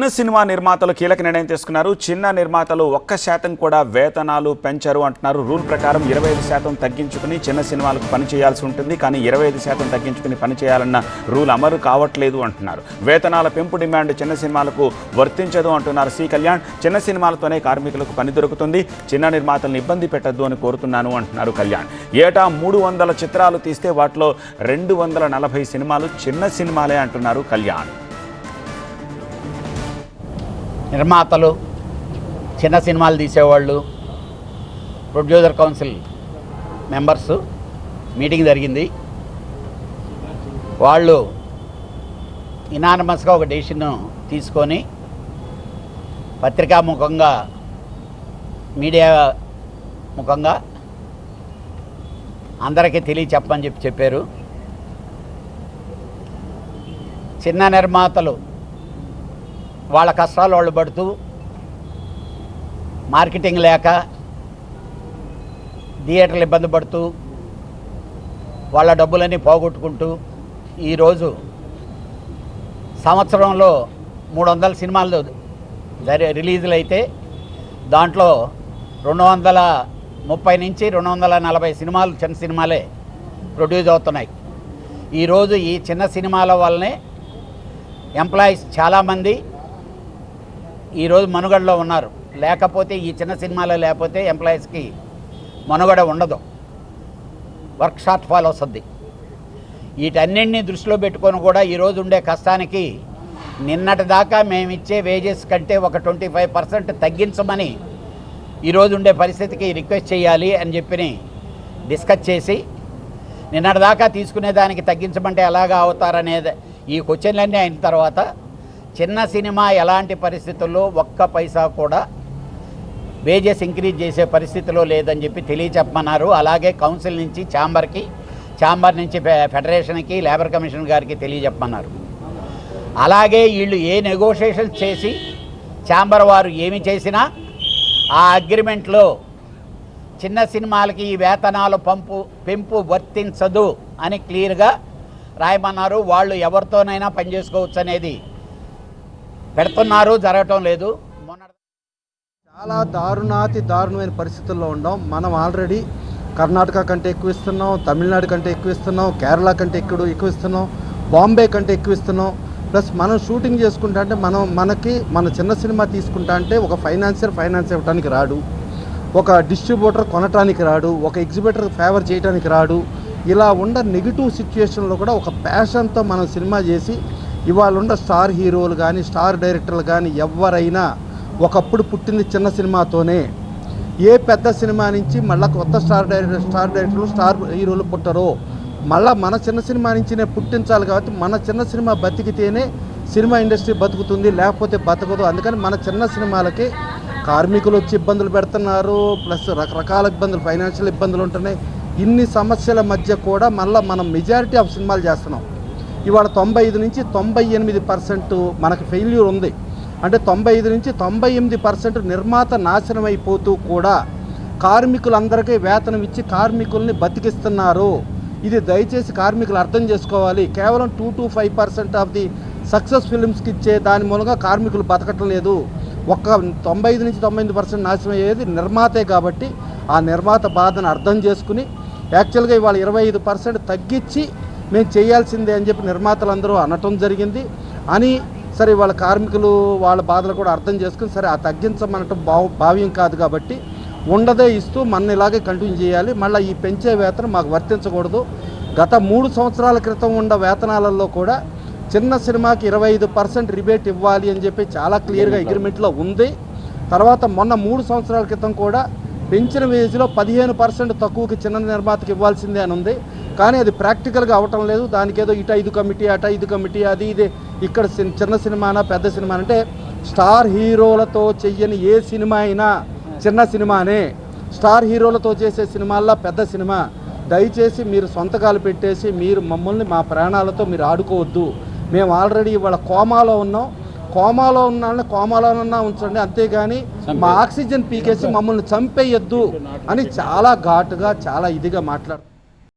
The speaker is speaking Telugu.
చిన్న సినిమా నిర్మాతలు కీలక నిర్ణయం తీసుకున్నారు. చిన్న నిర్మాతలు ఒక్క శాతం కూడా వేతనాలు పెంచరు అంటున్నారు. రూల్ ప్రకారం ఇరవై ఐదు శాతం తగ్గించుకుని చిన్న సినిమాలకు పని చేయాల్సి ఉంటుంది. కానీ ఇరవై ఐదు శాతం తగ్గించుకుని పని చేయాలన్న రూల్ అమలు కావట్లేదు అంటున్నారు. వేతనాల పెంపు డిమాండ్ చిన్న సినిమాలకు వర్తించదు అంటున్నారు సి కళ్యాణ్. చిన్న సినిమాలతోనే కార్మికులకు పని దొరుకుతుంది. చిన్న నిర్మాతలను ఇబ్బంది పెట్టద్దు అని కోరుతున్నాను అంటున్నారు కళ్యాణ్. ఏటా మూడు వందల చిత్రాలు తీస్తే వాటిలో రెండు వందల నలభై సినిమాలు చిన్న సినిమాలే అంటున్నారు కళ్యాణ్. నిర్మాతలు చిన్న సినిమాలు తీసేవాళ్ళు ప్రొడ్యూసర్ కౌన్సిల్ మెంబర్స్ మీటింగ్ జరిగింది. వాళ్ళు ఇనానమస్గా ఒక డెసిషన్ తీసుకొని పత్రికా ముఖంగా మీడియా ముఖంగా అందరికీ తెలియచెప్పని చెప్పి చెప్పారు. చిన్న నిర్మాతలు వాళ్ళ కష్టాలు వాళ్ళు పడుతూ మార్కెటింగ్ లేక థియేటర్లు ఇబ్బంది పడుతూ వాళ్ళ డబ్బులన్నీ పోగొట్టుకుంటూ ఈరోజు సంవత్సరంలో మూడు వందల సినిమాలు జరి రిలీజులు అయితే దాంట్లో రెండు వందల ముప్పై నుంచి రెండు వందల నలభై సినిమాలు చిన్న సినిమాలే ప్రొడ్యూస్ అవుతున్నాయి. ఈరోజు ఈ చిన్న సినిమాల వల్లనే ఎంప్లాయీస్ చాలామంది ఈరోజు మనుగడలో ఉన్నారు. లేకపోతే ఈ చిన్న సినిమాలో లేకపోతే ఎంప్లాయీస్కి మనుగడ ఉండదు. వర్క్ షార్ట్ ఫాల్ వస్తుంది వీటన్నింటినీ దృష్టిలో పెట్టుకొని కూడా ఈరోజు ఉండే కష్టానికి నిన్నటి దాకా మేము ఇచ్చే వేజెస్ కంటే ఒక ట్వంటీ ఫైవ్ పర్సెంట్ తగ్గించమని ఈరోజు ఉండే పరిస్థితికి రిక్వెస్ట్ చేయాలి అని చెప్పి డిస్కస్ చేసి నిన్నటి దాకా తీసుకునే దానికి తగ్గించమంటే ఎలాగా అవుతారనేది ఈ క్వశ్చన్లన్నీ అయిన తర్వాత చిన్న సినిమా ఎలాంటి పరిస్థితుల్లో ఒక్క పైసా కూడా వేజెస్ ఇంక్రీజ్ చేసే పరిస్థితిలో లేదని చెప్పి తెలియచెప్పమన్నారు. అలాగే కౌన్సిల్ నుంచి ఛాంబర్కి ఛాంబర్ నుంచి ఫెడరేషన్కి లేబర్ కమిషన్ గారికి తెలియజెప్పమన్నారు అలాగే వీళ్ళు ఏ నెగోషియేషన్స్ చేసి ఛాంబర్ వారు ఏమి చేసినా ఆ అగ్రిమెంట్లో చిన్న సినిమాలకి ఈ వేతనాలు పంపు పెంపు వర్తించదు అని క్లియర్గా రాయమన్నారు. వాళ్ళు ఎవరితోనైనా పనిచేసుకోవచ్చు అనేది పెడుతున్నారు జరగటం లేదు. మొన్న చాలా దారుణాతి దారుణమైన పరిస్థితుల్లో ఉన్నాం మనం ఆల్రెడీ కర్ణాటక కంటే ఎక్కువ ఇస్తున్నాం తమిళనాడు కంటే ఎక్కువ ఇస్తున్నాం కేరళ కంటే ఎక్కువ ఎక్కువ ఇస్తున్నాం బాంబే కంటే ఎక్కువ ఇస్తున్నాం. ప్లస్ మనం షూటింగ్ చేసుకుంటా అంటే మనం మనకి మన చిన్న సినిమా తీసుకుంటా అంటే ఒక ఫైనాన్షియర్ ఫైనాన్స్ ఇవ్వడానికి రాడు. ఒక డిస్ట్రిబ్యూటర్ కొనటానికి రాడు. ఒక ఎగ్జిబిటర్ ఫేవర్ చేయడానికి రాడు. ఇలా ఉన్న నెగిటివ్ సిచ్యుయేషన్లో కూడా ఒక ప్యాషన్తో మనం సినిమా చేసి ఇవాళ ఉన్న స్టార్ హీరోలు కానీ స్టార్ డైరెక్టర్లు కానీ ఎవరైనా ఒకప్పుడు పుట్టింది చిన్న సినిమాతోనే. ఏ పెద్ద సినిమా నుంచి మళ్ళీ కొత్త స్టార్ డైరెక్టర్ స్టార్ డైరెక్టర్లు స్టార్ హీరోలు పుట్టరో మళ్ళీ మన చిన్న సినిమా నుంచినే పుట్టించాలి కాబట్టి మన చిన్న సినిమా బతికితేనే సినిమా ఇండస్ట్రీ బతుకుతుంది లేకపోతే బతకదు. అందుకని మన చిన్న సినిమాలకి కార్మికులు వచ్చి ఇబ్బందులు పెడుతున్నారు ప్లస్ రకరకాల ఇబ్బందులు ఫైనాన్షియల్ ఇబ్బందులు ఉంటున్నాయి. ఇన్ని సమస్యల మధ్య కూడా మళ్ళీ మనం మెజారిటీ ఆఫ్ సినిమాలు చేస్తున్నాం. ఇవాళ తొంభై ఐదు నుంచి తొంభై ఎనిమిది పర్సెంట్ మనకు ఫెయిల్యూర్ ఉంది. అంటే తొంభై ఐదు నుంచి తొంభై ఎనిమిది పర్సెంట్ నిర్మాత నాశనం అయిపోతూ కూడా కార్మికులందరికీ వేతనం ఇచ్చి కార్మికుల్ని బతికిస్తున్నారు. ఇది దయచేసి కార్మికులు అర్థం చేసుకోవాలి. కేవలం two to five percent of the success ఫిలిమ్స్కి ఇచ్చే దాని మూలంగా కార్మికులు బతకటం లేదు. ఒక్క తొంభై ఐదు నుంచి తొంభై ఎనిమిది పర్సెంట్ నాశనం అయ్యేది నిర్మాతే కాబట్టి ఆ నిర్మాత బాధను అర్థం చేసుకుని యాక్చువల్గా ఇవాళ ఇరవై ఐదు పర్సెంట్ తగ్గించి మేము చేయాల్సిందే అని చెప్పి నిర్మాతలందరూ అనటం జరిగింది. అని సరే వాళ్ళ కార్మికులు వాళ్ళ బాధలు కూడా అర్థం చేసుకుని సరే ఆ తగ్గించమనటం భావ భావ్యం కాదు కాబట్టి ఉండదే ఇస్తూ మన ఇలాగే కంటిన్యూ చేయాలి. మళ్ళీ ఈ పెంచే వేతనం మాకు వర్తించకూడదు. గత మూడు సంవత్సరాల క్రితం ఉన్న వేతనాలలో కూడా చిన్న సినిమాకి ఇరవై ఐదు పర్సెంట్ రిబేట్ ఇవ్వాలి అని చెప్పి చాలా క్లియర్గా అగ్రిమెంట్లో ఉంది. తర్వాత మొన్న మూడు సంవత్సరాల క్రితం కూడా పెంచిన వేజ్లో పదిహేను పర్సెంట్ తక్కువకి చిన్న నిర్మాతకి ఇవ్వాల్సిందే అని ఉంది. కానీ అది ప్రాక్టికల్గా అవటం లేదు. దానికి ఏదో ఇటు ఐదు కమిటీ అటు ఐదు కమిటీ అది ఇది. ఇక్కడ చిన్న- సినిమానా పెద్ద సినిమా అంటే స్టార్ హీరోలతో చెయ్యని ఏ సినిమా అయినా చిన్న సినిమానే. స్టార్ హీరోలతో చేసే సినిమాల్లో పెద్ద సినిమా. దయచేసి మీరు సొంతకాలు పెట్టేసి మీరు మమ్మల్ని మా ప్రాణాలతో మీరు ఆడుకోవద్దు. మేము ఆల్రెడీ ఇవాళ కోమాలో ఉన్నాం. కోమాలో ఉన్న కోమాలోనన్నా ఉంచండి. అంతేగాని మా ఆక్సిజన్ పీకేసి మమ్మల్ని చంపేయద్దు అని చాలా ఘాటుగా చాలా ఇదిగా మాట్లాడుతున్నారు